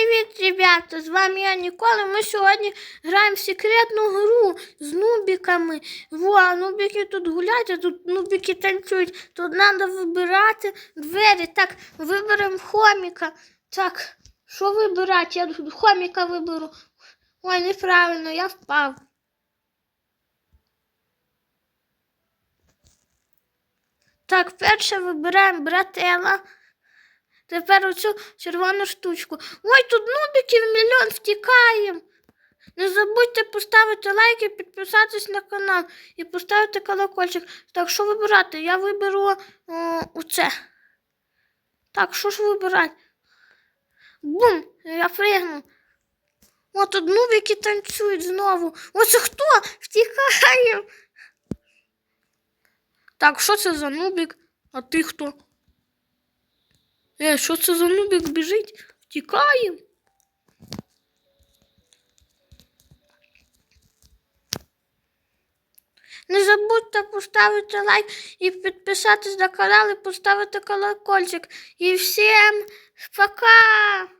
Привіт, ребята! З вами я Нікола. Ми сьогодні граємо в секретну гру з нубіками. Во, а нубіки тут гуляють, а тут нубіки танцюють. Тут треба вибирати двері. Так, виберемо хоміка. Так, що вибирати? Я хоміка виберу. Ой, неправильно, я впав. Так, перше вибираємо братела. Тепер оцю червону штучку. Ой, тут нубиків мільйон втікаємо. Не забудьте поставити лайк і підписатись на канал і поставити колокольчик. Так, що вибирати? Я виберу о, оце. Так, що ж вибирати? Бум! Я пригнув. О, тут нубики танцюють знову. Оце хто? Втікаємо. Так, що це за нубик? А ти хто? Е, що це за нубик біжить? втікає. Не забудьте поставити лайк і підписатись на канал і поставити колокольчик. І всім пока!